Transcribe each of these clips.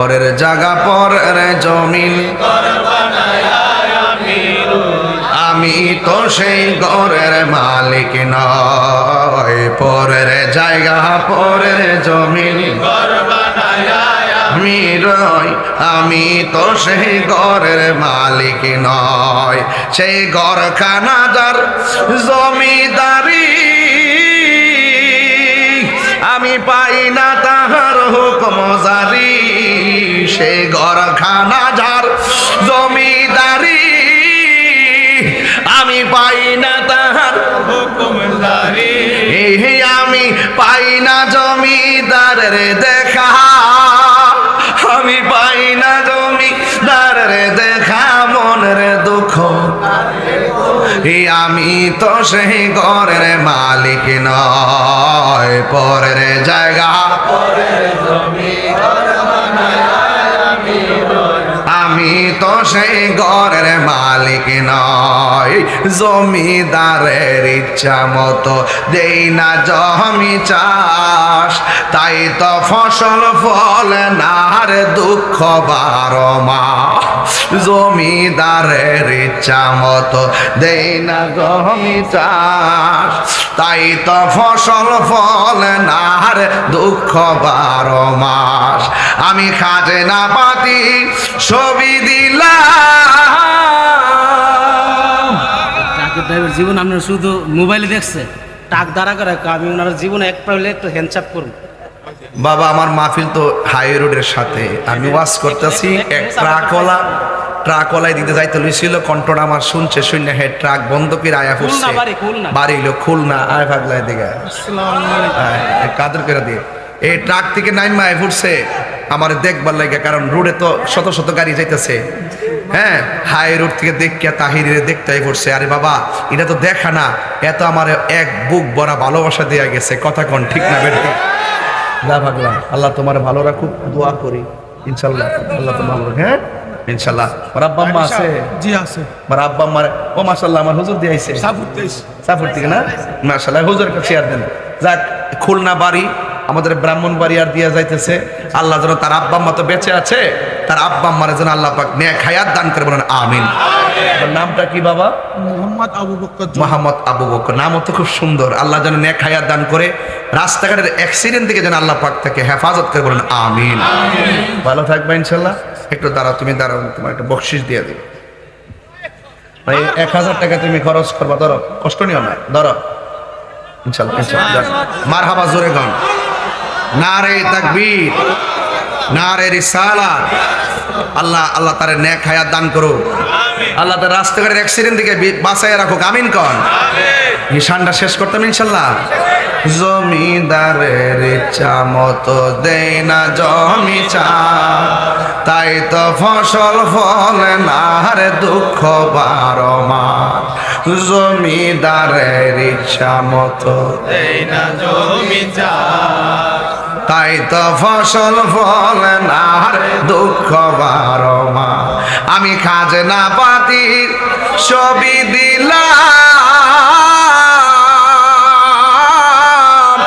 পরের জায়গা পরের জমিন। আমি তো সেই ঘরের মালিক নয়, পরের জায়গা পরের জমিন। আমি তো সেই ঘরের মালিক নয়, সেই ঘরখানা যার জমিদারি। আমি পাই না তাহার হুকম জারি আমি পাই না জমিদারের দেখা। আমি পাই না জমিদারের দেখা, মনের দুঃখ। আমি তো সেই ঘরের মালিক নয়, পরের জায়গা। আমি তো সেই ঘরের মালিক নয়। জমিদারের ইচ্ছা মতো দেই না জমি চাষ। তো ফসল ফলে না আর দুঃখ বারো মা। জমিদারের ইচ্ছা মতো দেই না জমি চাষ। তাই তো ফসল ফলে না আর দুঃখ বারো মাস। আমি খাজে না পাতি ছবি দিলাম। জীবন আপনার শুধু মোবাইলে দেখছে, টাক দ্বারা করে, আমি ওনার জীবনে এক পাইলে একটু হ্যান্ডচাপ করুন বাবা আমার মাহফিল তো হাই রোডের সাথে। আমি ওয়াজ করতেছি এক ট্রাকওয়ালা ট্রাকওয়ালায় দিতে যাইতে লইছিল কণ্ঠটা আমার শুনছে শূন্য হে ট্রাক বন্ধ করে আয়া ফুটছে। খুলনা। বাড়ি, খুলনা। বাড়ি আয় ভাগলায় দিকে কাদের করে দিয়ে। এই ট্রাক থেকে নাইন মায় ফুটছে আমার দেখবার লাগে কারণ রোডে তো শত শত গাড়ি যাইতেছে। হ্যাঁ হাই রোড থেকে দেখিয়া তাহিরে দেখতে পড়ছে আরে বাবা এটা তো দেখা না এত আমার এক বুক ভরা ভালোবাসা দেয়া গেছে। কথা কোন ঠিক না বেটা? যা ভাগলাম আল্লাহ তোমার ভালো রাখুক দোয়া করি। ইনশাল্লাহ আল্লাহ তোমার ভালো হ্যাঁ? ইনশাল্লাহ আমার আব্বা আম্মা আছে? জি আছে। আমার আব্বা আম্মার ও মাসাল্লাহ আমার হুজুর দিয়ে আইছে। সাপুর থেকে না? মাসাল্লাহ হুজুরের কাছে আর দেন। যাক খুলনা বাড়ি আমাদের ব্রাহ্মণ বাড়ি আর দিয়া যাইতেছে। আল্লাহ যেন তার আব্বা আম্মা তো বেঁচে আছে তার আব্বা আম্মার যেন আল্লাহ পাক নেক হায়াত দান করে বলেন আমিন। নামটা কি বাবা? মোহাম্মদ আবু বকর। মোহাম্মদ আবু বকর নামও তো খুব সুন্দর। আল্লাহ যেন নেক হায়াত দান করে রাস্তাঘাটের অ্যাক্সিডেন্ট থেকে যেন আল্লাহ পাক তাকে হেফাজত করে বলেন আমিন। ভালো থাকবে ইনশাল্লাহ। একটু দাঁড়াও তুমি দাঁড়াও তোমার একটা বকশিস দিয়ে দিই। ভাই এক হাজার টাকা তুমি খরচ করবা। ধরো কষ্ট নিও না। ধরো। ইনশাল্লাহ ইনশাল্লাহ মার হাবা জোরে গান। নারে তাকবীর নারে রিসালাত। আল্লাহ আল্লাহ তার নেক হায়াত দান করো আল্লাহ তার রাস্তাঘাটের অ্যাক্সিডেন্ট থেকে বাঁচায় রাখো আমিন কন। নিশানটা শেষ করতাম ইনশাল্লাহ। জমিদারের ইচ্ছা মতো দেয় না জমি চা। তাই তো ফসল ফলে না রে দুঃখ বারো মাস। জমিদারের ইচ্ছা মতো দেয় না জমি চা। তাই তো ফসল ফলে না দুঃখ বারো মা। আমি খাজনা পাতি ছবি দিলাম।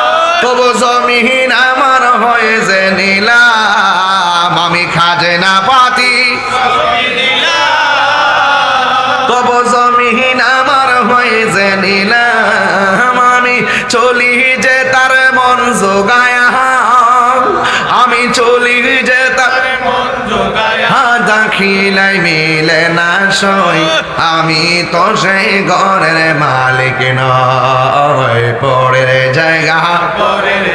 তবু জমিন আমার হয়ে যে নিলাম। আমি খাজনা পাতি তবু জমিন আমার হয়ে যে নিলাম। আমি চলি যে তার মন জোগায়া দাখিলাই মিলে না সই। আমি তো সেই ঘরের মালিক নয় পরের জায়গা পরের